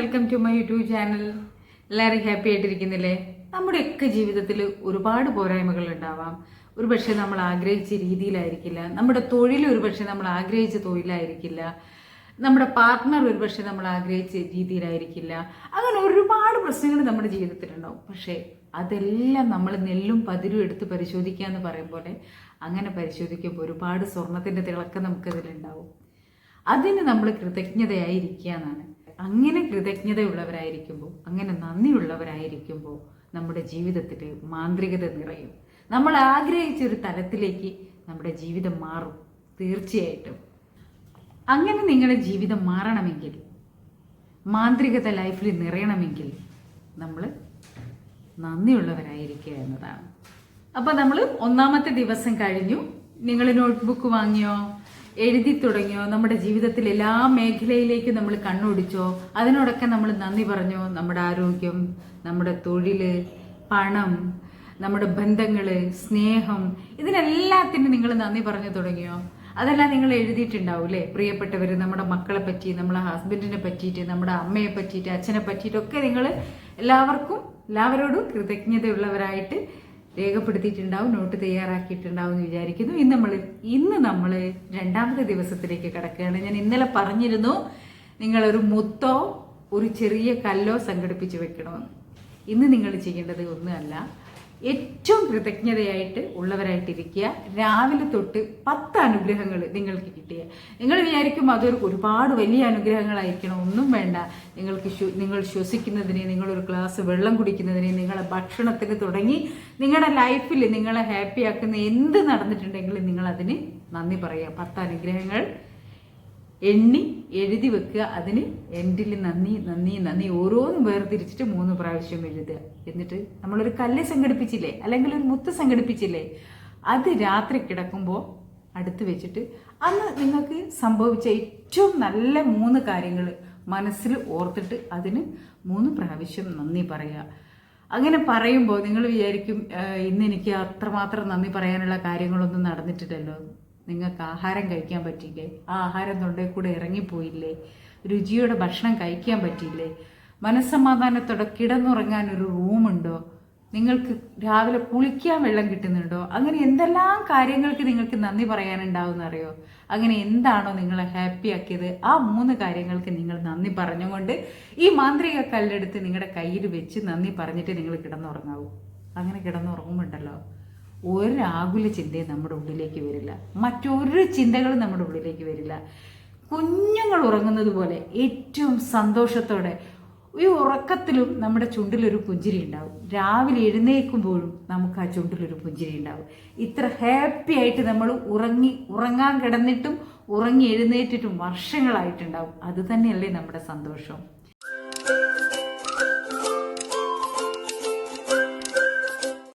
Welcome to my YouTube channel എല്ലാവരും happy ആയിട്ടിരിക്കുന്നില്ലേ? നമ്മുടെയൊക്കെ ജീവിതത്തിൽ ഒരുപാട് പോരായ്മകൾ ഉണ്ടാവാം. ഒരുപക്ഷെ നമ്മൾ ആഗ്രഹിച്ച രീതിയിലായിരിക്കില്ല. നമ്മുടെ തൊഴിൽ ഒരുപക്ഷെ നമ്മൾ ആഗ്രഹിച്ച തൊഴിലായിരിക്കില്ല. നമ്മുടെ പാർട്ട്ണർ ഒരുപക്ഷെ നമ്മൾ ആഗ്രഹിച്ച രീതിയിലായിരിക്കില്ല. അങ്ങനെ ഒരുപാട് പ്രശ്നങ്ങൾ നമ്മുടെ ജീവിതത്തിലുണ്ടാവും. പക്ഷേ അതെല്ലാം നമ്മൾ നെല്ലും പതിരും എടുത്ത് പരിശോധിക്കുക എന്ന് പോലെ അങ്ങനെ പരിശോധിക്കുമ്പോൾ ഒരുപാട് സ്വർണത്തിന്റെ തിളക്കം നമുക്കതിലുണ്ടാവും. അതിന് നമ്മൾ കൃതജ്ഞതയായിരിക്കുക എന്നാണ്. അങ്ങനെ കൃതജ്ഞതയുള്ളവരായിരിക്കുമ്പോൾ അങ്ങനെ നന്ദിയുള്ളവരായിരിക്കുമ്പോൾ നമ്മുടെ ജീവിതത്തിൽ മാന്ത്രികത നിറയും. നമ്മൾ ആഗ്രഹിച്ചൊരു തലത്തിലേക്ക് നമ്മുടെ ജീവിതം മാറും തീർച്ചയായിട്ടും. അങ്ങനെ നിങ്ങളുടെ ജീവിതം മാറണമെങ്കിൽ മാന്ത്രികത ലൈഫിൽ നിറയണമെങ്കിൽ നമ്മൾ നന്ദിയുള്ളവരായിരിക്കുക എന്നതാണ്. അപ്പോൾ നമ്മൾ ഒന്നാമത്തെ ദിവസം കഴിഞ്ഞു. നിങ്ങൾ നോട്ട്ബുക്ക് വാങ്ങിയോ? എഴുതി തുടങ്ങിയോ? നമ്മുടെ ജീവിതത്തിൽ എല്ലാ മേഖലയിലേക്കും നമ്മൾ കണ്ണോടിച്ചോ? അതിനോടൊക്കെ നമ്മൾ നന്ദി പറഞ്ഞോ? നമ്മുടെ ആരോഗ്യം നമ്മുടെ തൊഴിൽ പണം നമ്മുടെ ബന്ധങ്ങൾ സ്നേഹം ഇതിനെല്ലാത്തിനും നിങ്ങൾ നന്ദി പറഞ്ഞു തുടങ്ങിയോ? അതെല്ലാം നിങ്ങൾ എഴുതിയിട്ടുണ്ടാവും അല്ലേ? പ്രിയപ്പെട്ടവർ നമ്മുടെ മക്കളെ പറ്റി നമ്മുടെ ഹസ്ബൻഡിനെ പറ്റിയിട്ട് നമ്മുടെ അമ്മയെ പറ്റിയിട്ട് അച്ഛനെ പറ്റിയിട്ടൊക്കെ നിങ്ങൾ എല്ലാവർക്കും എല്ലാവരോടും കൃതജ്ഞതയുള്ളവരായിട്ട് രേഖപ്പെടുത്തിയിട്ടുണ്ടാവും നോട്ട് തയ്യാറാക്കിയിട്ടുണ്ടാവും എന്ന് വിചാരിക്കുന്നു. ഇന്ന് നമ്മൾ ഇന്ന് നമ്മൾ രണ്ടാമത്തെ ദിവസത്തിലേക്ക് കിടക്കുകയാണ്. ഞാൻ ഇന്നലെ പറഞ്ഞിരുന്നു നിങ്ങളൊരു മുത്തോ ഒരു ചെറിയ കല്ലോ സംഘടിപ്പിച്ച് വെക്കണമെന്ന്. ഇന്ന് നിങ്ങൾ ചെയ്യേണ്ടത് ഒന്നുമല്ല. ഏറ്റവും കൃതജ്ഞതയായിട്ട് ഉള്ളവരായിട്ടിരിക്കുക. രാവിലെ തൊട്ട് പത്ത് അനുഗ്രഹങ്ങൾ നിങ്ങൾക്ക് കിട്ടിയ. നിങ്ങൾ വിചാരിക്കും അതൊരു ഒരുപാട് വലിയ അനുഗ്രഹങ്ങളായിരിക്കണം. ഒന്നും വേണ്ട. നിങ്ങൾക്ക് നിങ്ങൾ ശ്വസിക്കുന്നതിന് നിങ്ങളൊരു ഗ്ലാസ് വെള്ളം കുടിക്കുന്നതിന് നിങ്ങളെ ഭക്ഷണത്തിന് തുടങ്ങി നിങ്ങളുടെ ലൈഫിൽ നിങ്ങളെ ഹാപ്പിയാക്കുന്ന എന്ത് നടന്നിട്ടുണ്ടെങ്കിലും നിങ്ങളതിന് നന്ദി പറയുക പത്ത് അനുഗ്രഹങ്ങൾ എണ്ണി എഴുതി വെക്കുക. അതിന് എൻഡിൽ നന്ദി നന്ദി നന്ദി. ഓരോന്നും വേർതിരിച്ചിട്ട് മൂന്ന് പ്രാവശ്യം എഴുതുക. എന്നിട്ട് നമ്മളൊരു കല്ല് സംഘടിപ്പിച്ചില്ലേ? അല്ലെങ്കിൽ ഒരു മുത്ത് സംഘടിപ്പിച്ചില്ലേ? അത് രാത്രി കിടക്കുമ്പോൾ അടുത്ത് വെച്ചിട്ട് അന്ന് നിങ്ങൾക്ക് സംഭവിച്ച ഏറ്റവും നല്ല മൂന്ന് കാര്യങ്ങൾ മനസ്സിൽ ഓർത്തിട്ട് അതിന് മൂന്ന് പ്രാവശ്യം നന്ദി പറയുക. അങ്ങനെ പറയുമ്പോൾ നിങ്ങൾ വിചാരിക്കും "ആ, ഇന്ന് എനിക്ക് അത്രമാത്രം നന്ദി പറയാനുള്ള കാര്യങ്ങളൊന്നും നടന്നിട്ടില്ലല്ലോ. നിങ്ങൾക്ക് ആഹാരം കഴിക്കാൻ പറ്റിയില്ലേ? ആ ആഹാരം തൊണ്ടയിൽ കൂടെ ഇറങ്ങിപ്പോയില്ലേ? രുചിയോടെ ഭക്ഷണം കഴിക്കാൻ പറ്റിയില്ലേ? മനസ്സമാധാനത്തോടെ കിടന്നുറങ്ങാൻ ഒരു റൂമുണ്ടോ? നിങ്ങൾക്ക് രാവിലെ കുളിക്കാൻ വെള്ളം കിട്ടുന്നുണ്ടോ? അങ്ങനെ എന്തെല്ലാം കാര്യങ്ങൾക്ക് നിങ്ങൾക്ക് നന്ദി പറയാനുണ്ടാവും അറിയോ? അങ്ങനെ എന്താണോ നിങ്ങളെ ഹാപ്പി ആക്കിയത്? ആ മൂന്ന് കാര്യങ്ങൾക്ക് നിങ്ങൾ നന്ദി പറഞ്ഞുകൊണ്ട് ഈ മാന്ത്രിക കല്ലെടുത്ത് നിങ്ങളുടെ കയ്യിൽ വെച്ച് നന്ദി പറഞ്ഞിട്ട് നിങ്ങൾ കിടന്നുറങ്ങാവൂ. അങ്ങനെ കിടന്നുറങ്ങുമ്പോണ്ടല്ലോ. ഒരു ആകുല ചിന്തയും നമ്മുടെ ഉള്ളിലേക്ക് വരില്ല. മറ്റൊരു ചിന്തകളും നമ്മുടെ ഉള്ളിലേക്ക് വരില്ല. കുഞ്ഞുങ്ങൾ ഉറങ്ങുന്നത് പോലെ ഏറ്റവും സന്തോഷത്തോടെ ഈ ഉറക്കത്തിലും നമ്മുടെ ചുണ്ടിലൊരു പുഞ്ചിരി ഉണ്ടാവും. രാവിലെ എഴുന്നേൽക്കുമ്പോഴും നമുക്ക് ആ ചുണ്ടിലൊരു പുഞ്ചിരി ഉണ്ടാവും. ഇത്ര ഹാപ്പി ആയിട്ട് നമ്മൾ ഉറങ്ങി ഉറങ്ങാൻ കിടന്നിട്ടും ഉറങ്ങി എഴുന്നേറ്റിട്ടും വർഷങ്ങളായിട്ടുണ്ടാവും. അത് തന്നെയല്ലേ നമ്മുടെ സന്തോഷം.